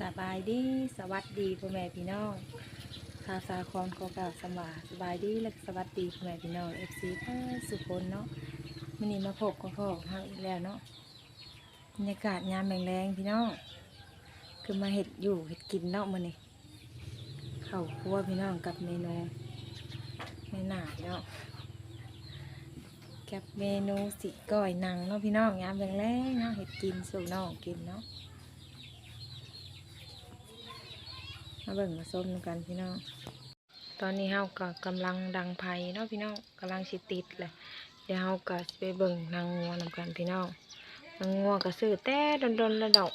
สบายดีสวัสดีพ่อแม่พี่น้องข่าวสาครขอกล่าวสำบาสบายดีและสวัสดีพ่อแม่พี่น้องเอฟซีเพื่อสุคนเนาะมื่อนี้มาพบกับพ่อของเราอีกแล้วเนาะบรรยากาศยามแรงๆพี่น้องคือมาเห็ดอยู่เห็ดกินเนาะมื่อนี้ข้าคั่วพี่น้องกับเมนูไม่หนาพี่น้องกับเมนูสิก้อยหนังเนาะพี่น้องยามแรงๆเนาะเห็ดกินสู่น้องกินเนาะ มาเบิ่งมาส้มกันพี่น้อง ตอนนี้เฮาก็กำลังดังไผ่เนาะพี่น้องกำลังสิติดเลยเดี๋ยวเฮาก็สิไปเบิ่งนางงัวนำกันพี่น้องนางงัวก็ซื้อแต่ดนๆระดอก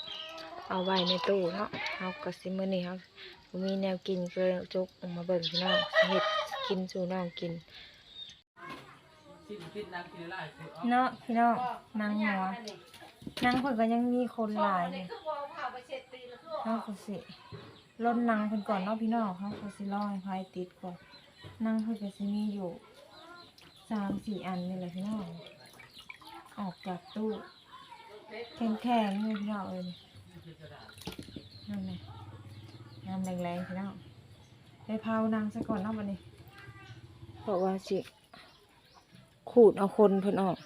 เอาไว้ในตู้เนาะเฮาก็สิมื้อนี้เฮาบ่มีแนวกินก็เลยจุกออกมาเบิ่งพี่น้องสิเฮ็ดกินสู่น้องกินเนาะพี่น้องนางงัวนางเพิ่นก็ยังมีคนหลายอยู่เขาก็สิ ลดนังเพิ่นก่อนเนาะพี่น้องเขาก็สิรอให้ไฟติดก่อนนังเพิ่นก็สิมีอยู่สามสี่อันนี่แหละพี่น้องออกจากตู้แข็งๆเลยพี่น้องเอ้ยนั่นไงน้ำแรงๆพี่น้องไปเผานางซะก่อนเนาะบัดนี้เพราะว่าสิขูดเอาคนเพิ่นออก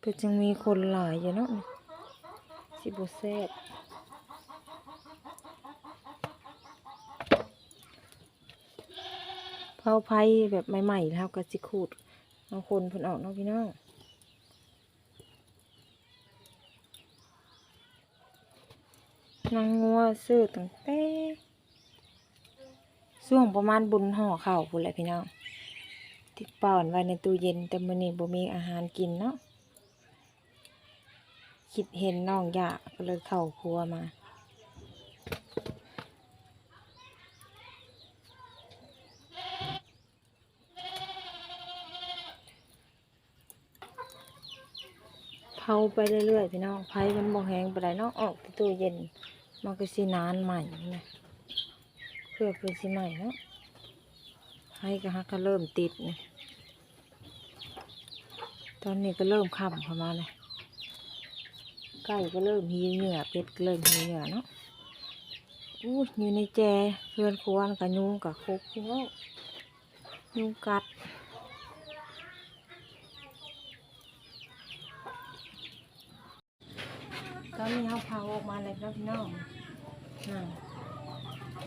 เพิ่นจึงมีคนหลายอยู่เนาะ สิบแซ่บเผาไผ่แบบใหม่ๆแล้วก็สิขูดเอาคนเพิ่นออกเนาะพี่น้องนางงัวซื้อตั้งแต่ช่วงประมาณบุญห่อข้าวพุ่นแหละพี่น้องที่ป่อนไว้ในตู้เย็นแต่มื้อนี้บ่มีอาหารกินเนาะ คิดเห็นน้องอยากก็เลยเข้าครัวมา เผาไปเรื่อยๆพี่น้องไฟมันบ่แห้งไปไหนเนาะออกตู้เย็นมันก็สินานใหม่นะเพื่อเพื่อสิใหม่เนาะไฟก็ฮักก็เริ่มติดนี่ตอนนี้ก็เริ่มค่ำเข้ามาเลย ไก่ก็เริ่มหีเหงื่อเป็ดก็เริ่มหีเหงื่อเนาะอู้อยู่ในแจเพื่อนควรกับยุงกับคุกพี่น้องยุงกัดตอนนี้เขาเผาออกมาเลยครับพี่น้องน่ะ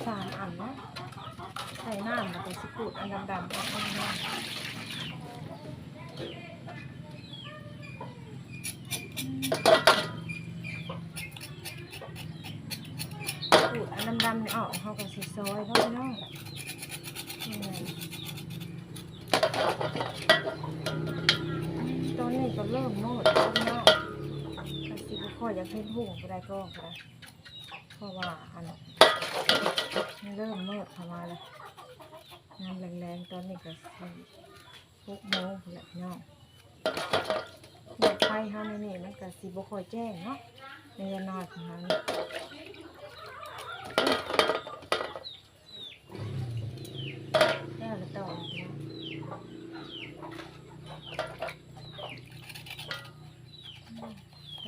สามอันเนาะใส่น้ำแล้วก็สกูดอันดำๆออกมาพี่น้อง ขู ดำนี่ออกเขาก็สิซอยเขาเนาะนี่ไงตอนนี้ก็เริ่มโนดแล้วเนาะก็สิบ่ค่อยอยากเห็นหุ่งก็ได้ก็ค่ะเพราะว่าอันเริ่มโนดเข้ามาแล้วงานแรงๆตอนนี้ก็สิหกโมงแหละเนาะไฟเฮานี่นี่มันก็สิบ่ค่อยแจ้งเนาะในยานอยของเรานี่ แล้ว เราต่ออีกแล้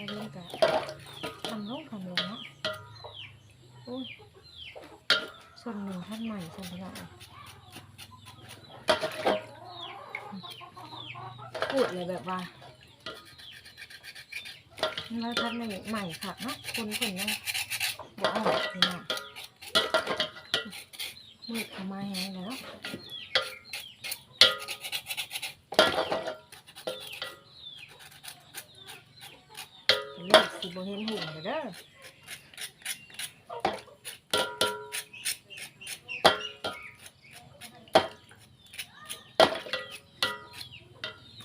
เรื่องกะทำลงทำลงเนาะโอ้ยส่วนหนึ่งท่านใหม่ส่วนที่เราพูดเลยแบบว่าแล้วท่านใหม่ใหม่ค่ะเนาะคนคนยังบอกออกเลยเนาะมืดเข้ามาแห้งแล้ว เลิก สิบ่เห็นหุ่งเลยเด้อ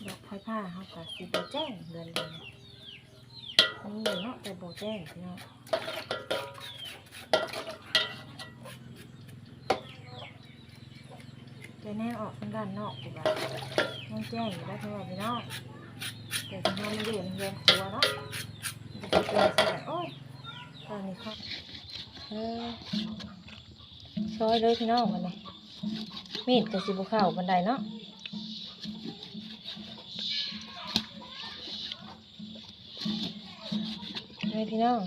ดอกไผ่ผ้าเขาก็สิบ่แจ้งเดือนเดือนนี่เนาะแต่บ่แจ้งพี่น้องแต่แน่ออกทางด้านนอกดีกว่าต้องแจ้งอยู่แล้วพี่น้องพี่น้องแต่ที่เราไม่อยู่ในเรือนครัวเนาะ เลือใส่โอ้ยตอนนี้เขาเออซอยเลยพี่น้องมันนี่มีดกับสิบุข้าบันไดเนาะนี่พี่น้อง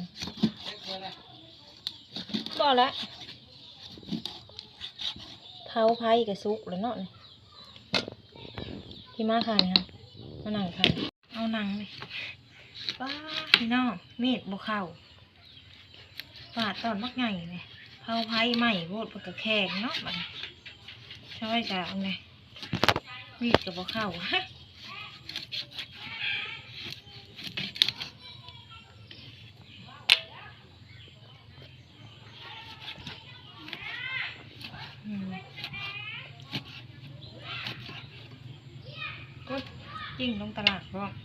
ก็ละเท้าไผ่กับซุกแล้วเนาะนี่ที่มาค่ะนี่ค่ะมาหนังค่ะเอาหนังเลย ป้าพี่น้องเมีดบวเข้าปาดตอนมักใหญ่เลยเท้าไผ่ใหม่โพดปกระแขงเนาะบัดช่วยจ้ะเอาไงมีดกับบวเข้าฮะก็ยิ่งลงตลาดก็เห็ด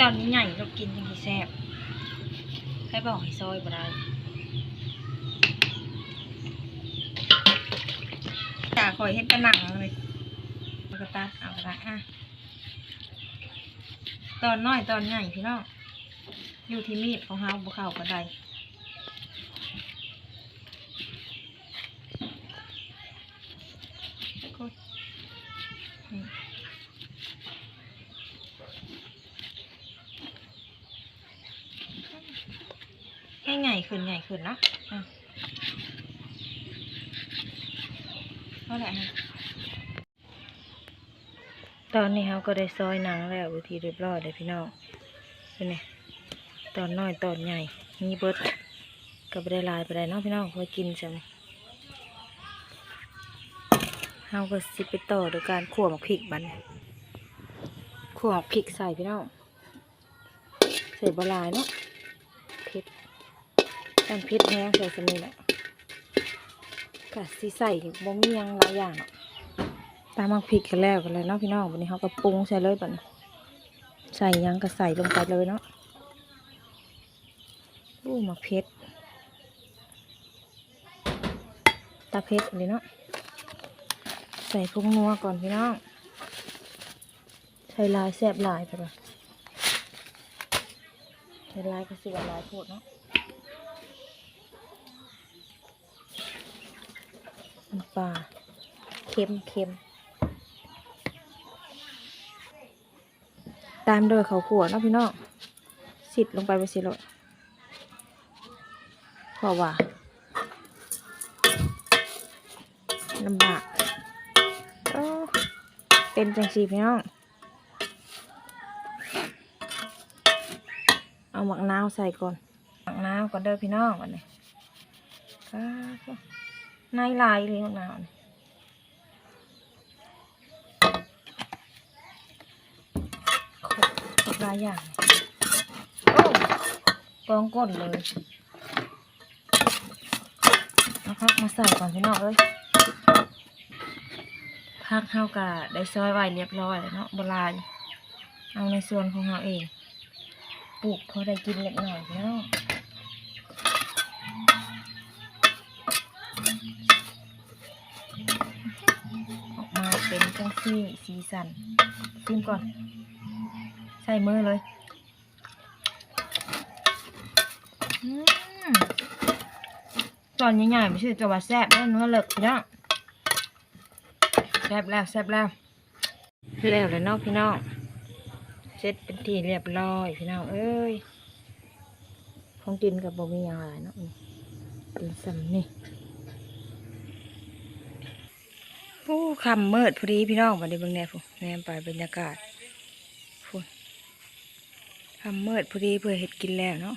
ตอนนี้ใหญ่เรากินยังไงแซ่บใครบอกให้ซอยบ่ได้จ่าคอยเห็นกระหนังเลยกระตัดเอากระดาอะตอนน้อยตอนใหญ่พี่น้องอยู่ที่มีดของเฮาบุเข้าก็ได้กดนี่ ให้ใหญ่ขึ้นใหญ่ขึ้นเนาะเท่าไหร่ฮะตอนนี้เขาก็ได้ซอยหนังแล้ววิธีเรียบร้อยเลยพี่น้องเป็นไงตอนน้อยตอนใหญ่ มีเบิดก็ไม่ได้ลายไปได้เนาะพี่น้องไว้กินจังเขาก็สิไปต่อโดยการขั่วหมกพริกบันขั่วหมกพริกใส่พี่น้องใส่บหลายเนาะเผ็ด กันเผ็ดแห้งใส่สมีแหละกะสิใส่บ่มียังหลายอย่างเนาะตามมักพริกกันแล้วกันเลยเนาะพี่น้องวันนี้เขาก็ปรุงใส่เลยบัดนี้ใส่ยังก็ใส่ลงไปเลยเนาะอู้มักเผ็ดตาเผ็ดเลยเนาะใส่พงนัวก่อนพี่น้องใส่ลายแซบลายไปเลยใส่ลายก็สิว่าลายโพดเนาะ น้ำปลาเค็มเค็มตามโดยเขาขัวเนาะพี่น้องสิดลงไปไปสิโลดเพราะว่าลำบากเป็นจังสีพี่น้อง เอาหมักนาวใส่ก่อนหมักนาวก่อนเด้อพี่น้องก่อนนี่ครับ ในลายเลยหนาวนี่ครบหลายอย่างโอ้กองก้นเลยเอาพักมาใส่ก่อนพี่น้องเอ้ยพักเฮากะได้ซอยไว้เรียบร้อยแล้วเนาะโบราณเอาในส่วนของเราเอง ปลูกพอได้กินเล็กหน่อยพี่น้องออกมา เป็นจังซี่สีสันซิมก่อน ใส่มือเลยอืมตอนใหญ่ๆไม่ใช่จะว่าแซ่บแล้วเนื้อเลึกพี่น้องแซ่บแล้วแซ่บแล้วแล้วเลยเนาะพี่น้องเสร็จเป็นที่เรียบร้อยพี่น้องเอ้ยของกินกับบ่มีอย่างไรเนาะนี่กินซ้ำนี่ โอ้คำเมืดพอดีพี่น้องมาได้เบิ่งแน่ฟูแนมไปบรรยากาศฝุ่นทำมืดพอดีเพื่อเห็ดกินแล้วเนาะ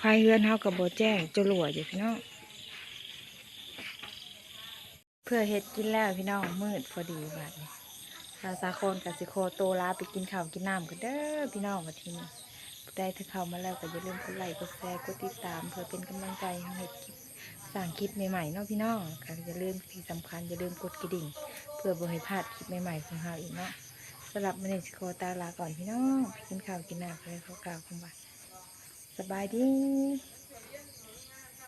พายเฮือนเฮากับโบแจ้งจะหลัวอยู่พี่น้องเพื่อเห็ดกินแล้วพี่น้องมืดพอดีบัดนี้ชาวสาคนกับสิโคโตลาไปกินข้าวกินน้ำกันเด้อพี่น้องมาทีนี้ ได้ถ้าเข้ามาแล้วก็อย่าลืมกดไลค์กดแชร์กดติดตาม เพื่อเป็นกำลังใจให้คลิปสร้างคลิปใหม่ๆเนาะพี่น้องค่ะอย่าลืมที่สำคัญอย่าลืมกดกระดิ่ง เพื่อบ่ให้พลาดคลิปใหม่ๆของเราอีกเนาะสำหรับมันนี้สิโคตาลาก่อนพี่น้องไปกินข้าวกินน้ำไปเขากล่าวคำว่าสบายดี